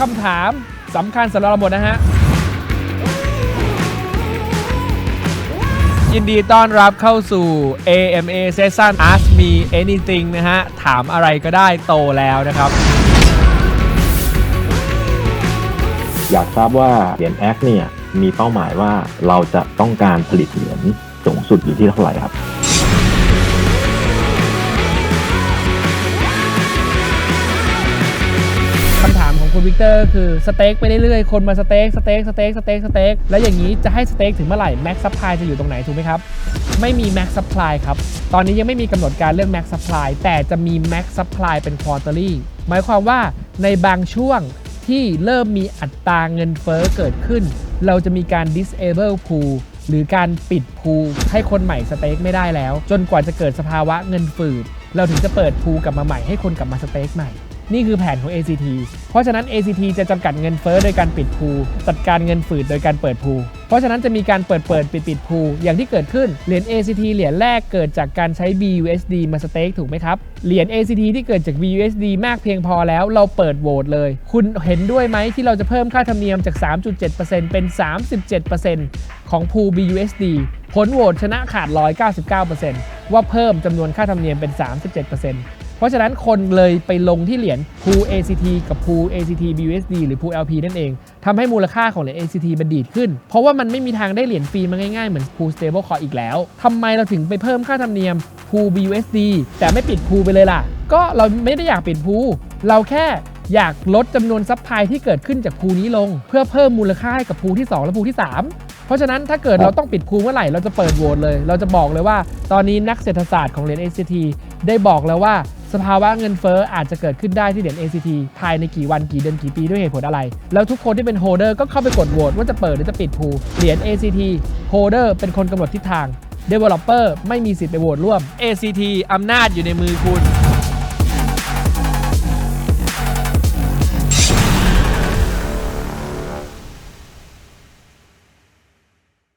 คำถามสำคัญสำหรับเราหมดนะฮะ ยินดีต้อนรับเข้าสู่ AMA Session Ask Me Anything นะฮะ ถามอะไรก็ได้โตแล้วนะครับ อยากทราบว่าเหรียญแอคเนี่ย มีเป้าหมายว่าเราจะต้องการผลิตเหรียญสูงสุดอยู่ที่เท่าไหร่ครับ เตอร์คือสเต็กไปเรื่อยๆ คนมาสเต็กสเต็กสเต็กสเต็กสเต็กแล้วอย่างนี้จะให้สเต็กถึงเมื่อไหร่แม็กซัพพลายจะอยู่ตรงไหนถูกไหมครับ ไม่มีแม็กซัพพลายครับ ตอนนี้ยังไม่มีกำหนดการเรื่องแม็กซัพพลายแต่จะมีแม็กซัพพลายเป็นควอเตอรี่หมายความว่าในบางช่วงที่เริ่มมีอัตราเงินเฟ้อเกิดขึ้น เราจะมีการ disable pool หรือการปิดพูให้คนใหม่สเต็กไม่ได้แล้ว จนกว่าจะเกิดสภาวะเงินฝืด เราถึงจะเปิดพูกลับมาใหม่ให้คนกลับมาสเต็กใหม่ นี่คือแผนของ ACT เพราะฉะนั้น ACT จะจำกัดเงินเฟ้อโดยการปิดพูจัดการเงินฝืดโดยการเปิดพูเพราะฉะนั้นจะมีการเปิดเปิดปิดปิดพูอย่างที่เกิดขึ้น เหรียญ ACT เหรียญแรกเกิดจากการใช้ BUSD มาสเต็กถูกไหมครับ เหรียญ ACT ที่เกิดจาก BUSD มากเพียงพอแล้วเราเปิดโหวตเลย คุณเห็นด้วยไหมที่เราจะเพิ่มค่าธรรมเนียมจาก 3.7%เป็น 37%ของพู BUSD ผลโหวตชนะขาด199%ว่าเพิ่มจำนวนค่าธรรมเนียมเป็น 37% เพราะฉะนั้นคนเลยไปลงที่เหรียญ Pool ACT กับ Pool ACT BUSD หรือ Pool LP นั่นเองทำให้มูลค่าของเหรียญ ACT มันดีดขึ้น เพราะว่ามันไม่มีทางได้เหรียญฟรีมาง่ายๆ เหมือน Pool Stablecoin อีกแล้วทำไมเราถึงไปเพิ่มค่าธรรมเนียม Pool BUSD แต่ไม่ปิด Pool ไปเลยล่ะ ก็เราไม่ได้อยากปิด Pool เราแค่อยากลดจำนวนซัพพลายที่เกิดขึ้นจาก Pool นี้ลง เพื่อเพิ่มมูลค่าให้กับ Pool ที่ 2 และ Pool ที่ 3 เพราะฉะนั้นถ้าเกิดเราต้องปิดพูเมื่อไหร่เราจะเปิดโหวตเลย เราจะบอกเลยว่า ตอนนี้นักเศรษฐศาสตร์ของเหรียญ ACT ได้บอกแล้วว่า สภาวะเงินเฟ้ออาจจะเกิดขึ้นได้ที่เหรียญ ACT ภายในกี่วันกี่เดือนกี่ปีด้วยเหตุผลอะไร แล้วทุกคนที่เป็นโฮเดอร์ก็เข้าไปกดโหวตว่าจะเปิดหรือจะปิดพูเหรียญ ACT โฮเดอร์เป็นคนกำหนดทิศทาง Developer ไม่มีสิทธิ์ไปโหวตร่วม ACT อำนาจอยู่ในมือคุณ